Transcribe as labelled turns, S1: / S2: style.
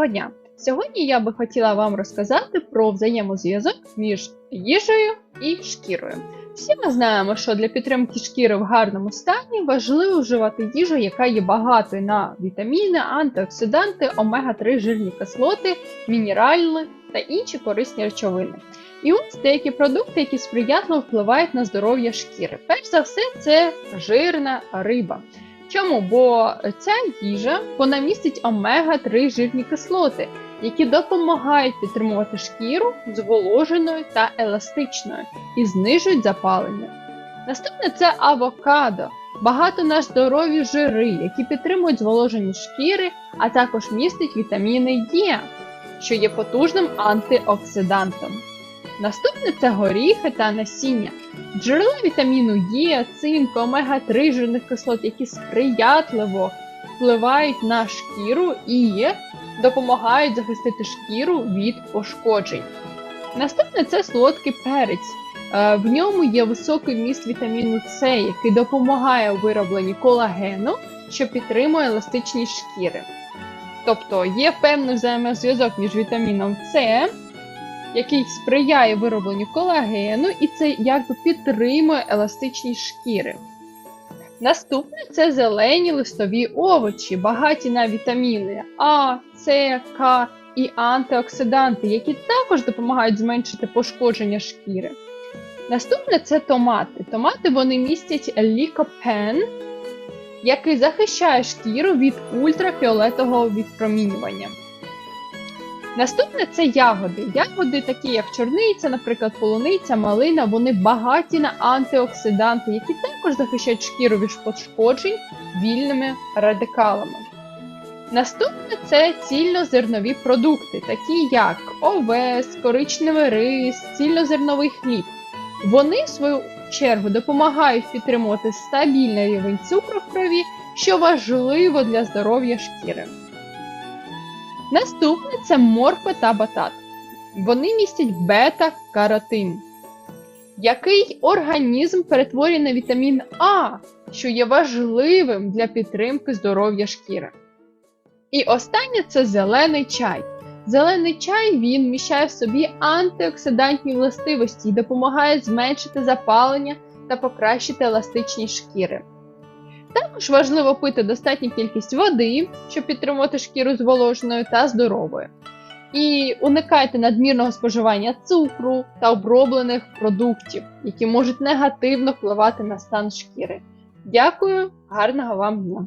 S1: Доброго дня! Сьогодні я би хотіла вам розказати про взаємозв'язок між їжею і шкірою. Всі ми знаємо, що для підтримки шкіри в гарному стані важливо вживати їжу, яка є багатою на вітаміни, антиоксиданти, омега-3 жирні кислоти, мінерали та інші корисні речовини. І ось деякі продукти, які сприятливо впливають на здоров'я шкіри. Перш за все, це жирна риба. Чому? Бо ця їжа вона містить омега-3 жирні кислоти, які допомагають підтримувати шкіру зволоженою та еластичною і знижують запалення. Наступне це авокадо, багато на здорові жири, які підтримують зволожені шкіри, а також містить вітаміни Е, що є потужним антиоксидантом. Наступне це горіхи та насіння. Джерела вітаміну Е, цинку, омега-3 жирних кислот, які сприятливо впливають на шкіру і допомагають захистити шкіру від пошкоджень. Наступне це солодкий перець. Е, В ньому є високий вміст вітаміну С, який допомагає у виробленні колагену, що підтримує еластичність шкіри. Тобто є певний взаємозв'язок між вітаміном С, який сприяє виробленню колагену, і це якби підтримує еластичність шкіри. Наступне це зелені листові овочі, багаті на вітаміни А, С, К і антиоксиданти, які також допомагають зменшити пошкодження шкіри. Наступне це томати. Томати вони містять лікопен, який захищає шкіру від ультрафіолетового відпромінювання. Наступне це ягоди. Ягоди, такі як чорниця, наприклад, полуниця, малина, вони багаті на антиоксиданти, які також захищають шкіру від пошкоджень вільними радикалами. Наступне це цільнозернові продукти, такі як овес, коричневий рис, цільнозерновий хліб. Вони, в свою чергу, допомагають підтримувати стабільний рівень цукру в крові, що важливо для здоров'я шкіри. Наступне це морква та батат. Вони містять бета-каротин, який організм перетворює на вітамін А, що є важливим для підтримки здоров'я шкіри. І останнє це зелений чай. Зелений чай він вміщає в собі антиоксидантні властивості і допомагає зменшити запалення та покращити еластичність шкіри. Також важливо пити достатню кількість води, щоб підтримувати шкіру зволоженою та здоровою. І уникайте надмірного споживання цукру та оброблених продуктів, які можуть негативно впливати на стан шкіри. Дякую, гарного вам дня!